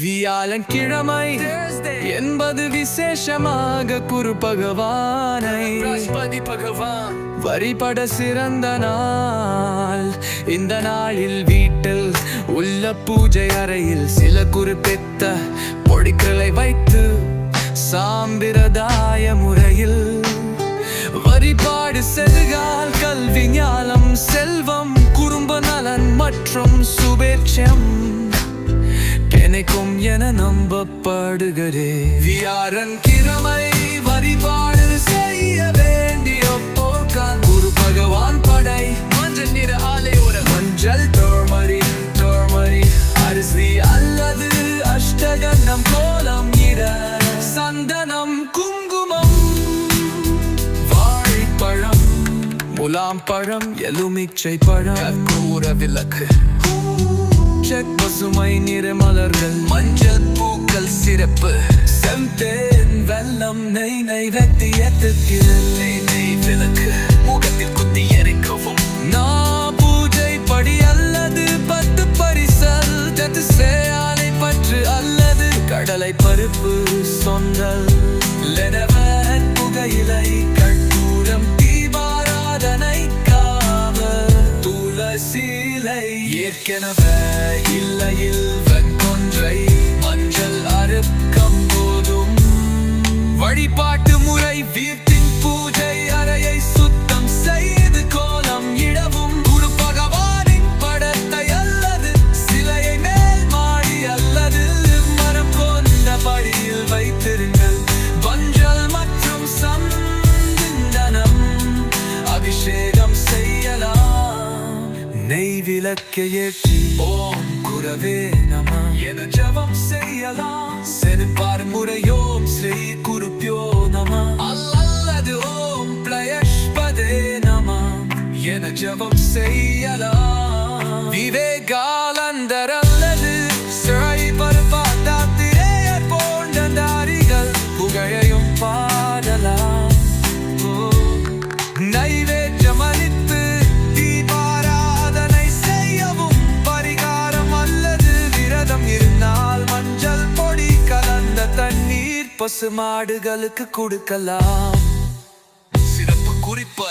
வியாழன் கிழமை என்பது விசேஷமாக குரு பகவானை பகவான். வழிபட சிறந்த நாள். இந்த நாளில் வீட்டில் உள்ள பூஜை அறையில் சில குறிப்பிட்ட பொடிகளை வைத்து சாம்பிரதாய முறையில் வழிபாடு செல்கால் கல்வி ஞானம் செல்வம் குடும்ப நலன் மற்றும் சுபேட்சம். நினைக்கும் என நம்ப பாடுகிறே வியாரன் கிருமை வரிபாடு செய்ய வேண்டிய போக்கான். குரு பகவான் படை மஞ்சள் நிற ஆலை ஒரு மஞ்சள் தோமரி தோமரி அரிசி அல்லது அஷ்டகன்னம் கோலம் இட. சந்தனம் குங்குமம் வாழைப்பழம் முலாம் பழம் எலுமிச்சை பழம். கூற விளக்கு. பசுமை நிற மலர்கள் மஞ்சள் பூக்கள் சிறப்பு. செம்பேன் வெள்ளம் நெய் நெய் வெட்டி எத்துக்கிறது நெய் விளக்கு. முகத்தில் குத்தி எரிக்கவும். நான் பூஜை படி அல்லது பத்து பரிசல். தத்து பற்று அல்லது கடலை பருப்பு சொன்னல். லெனவன் புகையிலை கட்டூரம் தீபாராதனை ஏற்கனவே இல்லையில் நெய் விளக்க ஏற்றி ஓம் குரவே நம. என ஜபம் செய்யலாம்? செருப்பார் முறையோம் ஸ்ரீ குருப்பியோ நம. அல்லது ஓம் பிளயஷ்பதே நம. என ஜபம் செய்யலாம்? விவேகா பசு மாடுகளுக்கு கொடுக்கலாம். சிறப்பு குறிப்பு